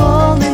cold.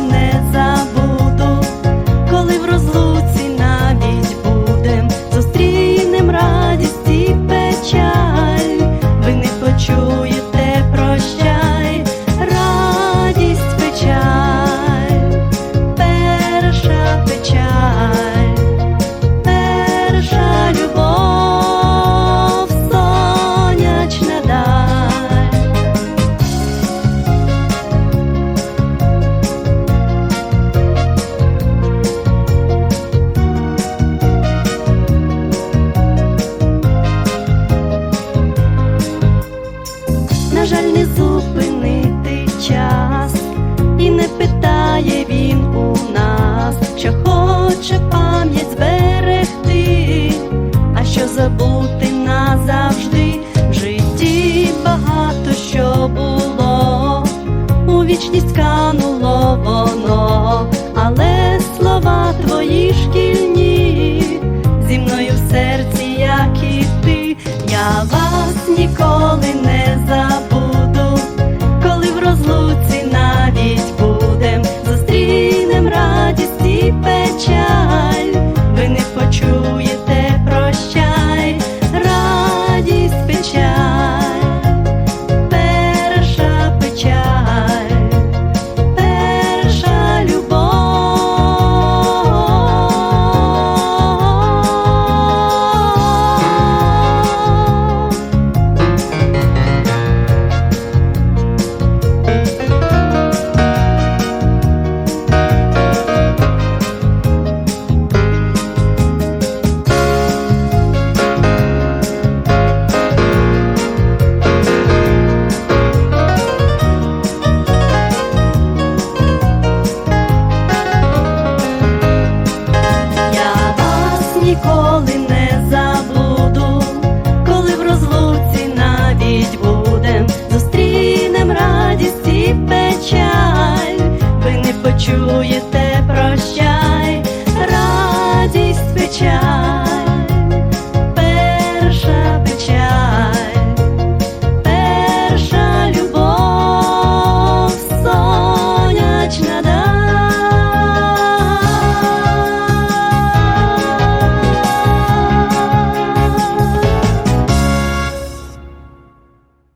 Хоче пам'ять зберегти, а що забути назавжди? В житті багато що було, у вічність кануло воно, але слова твої шкільні, зі мною в серці, як і ти, я вас ніколи не